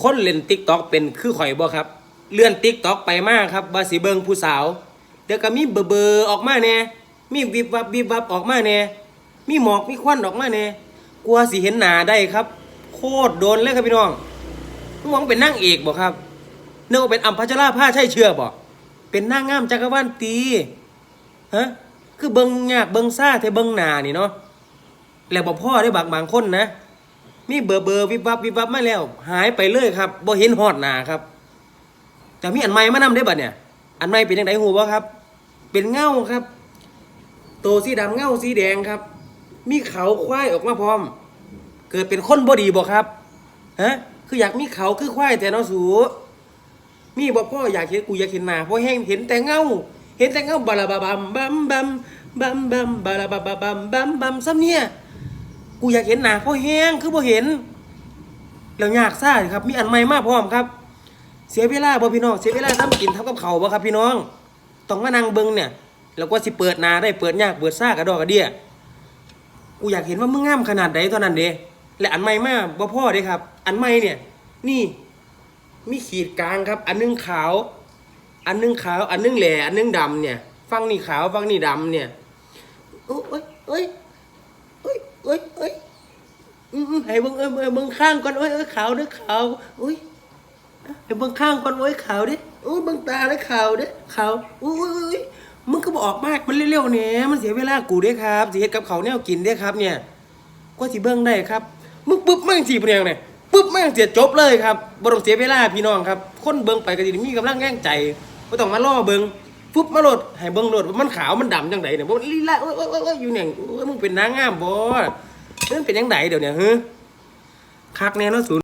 คนเล่นติ๊กต็อกเป็นคือข่อยบ่ครับ เลื่อนติ๊กต็อกไปมากครับบาสิเบิงผู้สาว เดี๋ยวก็มีเบอร์เบอร์ออกมาแน่มีวิบวับวิบวับออกมาแน่มีหมอกมีควันออกมาแน่กลัวสิเห็นหนาได้ครับ โคตรโดนเลยครับพี่น้องมองเป็นนางเอกบ่ครับเนึกว่าเป็นอัมพัชราภาใช่เชื่อบ่เป็นนางงามจักรวาลตีฮะคือเบิงยากเบิงซ่าแต่เบิงหนานี่เนาะแล้วบ่พ่อได้บางบางคนนะ มีเบอร์เบอร์วิบวับวิบวับมาแล้ว หายไปเลยครับบ่เห็นฮอดหนาครับ แต่มีอันใหม่มานำได้บัดเนี่ย อันใหม่เป็นยังไงหูบ่ครับ เป็นเงาครับโตวสีดำเงาสีแดงครับ มีเขาควายออกมาพร้อม เกิดเป็นคนบ่ดีบ่ครับฮะคืออยากมีเขาคือควายแต่นาะสูมีบ่พ่ออยากเห็นกูอยากเห็นหนาเพราะแห้งเห็นแต่เงาเห็นแต่เงาบาลาบาบัมบัมบัมบัมบัมบาลาบาบาบัมบัมบัมซ้ำเนี่ย กูอยากเห็นหนาเพราะแห้งคือบ่เห็นแล้วยากซ่าครับ มีอันใหม่มากพร้อมครับ เสียเวลาบ่พี่น้องเสียเวลาทำกินทำกับเขาบ่ครับพี่น้องต้องมานั่งเบิ่งเนี่ยแล้วก็สิเปิดนาได้เปิดยากเปิดซ่ากระดอกกระเดียกูอยากเห็นว่ามึงงามขนาดใดเท่านั้นเด้และอันใหม่มากบ่พ่อเด้ครับ อันใหม่เนี่ย นี่ มีขีดกลางครับ อันนึงขาว อันนึงขาว อันนึงแหล่อันนึงดำเนี่ย ฟังนี่ขาวฟังนี่ดำเนี่ยโอ้ยเอ้ยเอ้ยเอ้ยเอ้ยอืมๆ ให้เบิ่งเอ้ยเอ้ยเบิ่งข้างก่อนเอ้ยเอ้ยขาวเด้อขาวอุ้ยเดี๋ยวเบิ่งข้างก่อนโอ้ยขาวดิโอ้ยเบิ่งตาได้ขาวเด้ขาวอุ้ยมึงก็บอกมากมันเร็วๆเนี่ยมันเสียเวลากูเด้ครับสิเฮ็ดกับเขาวแนวกินเด้ครับเนี่ยก็สิเบิ่งได้ครับมึงปึ๊บแม่งสิเพียงเนี่ยปึ๊บแม่งเสียจบเลยครับบ่ต้องเสียเวลาพี่น้องครับ คนเบิ่งไปก็สิมีกำลังแรงใจบ่ต้องมาล่อเบิ่งปุ๊บมาโหลดให้เบิ่งโหลดมันขาวมันดำจังไดเนี่ยบ่ลีลาโอ้ยโอ้ยโอ้ยโอ้ยอยู่เนี่ยโอ้ยมึงเป็นนางงามบ่ เรื่องเป็นยังไงเดี๋ยวเนี่ยฮึคักแน่เนาะสู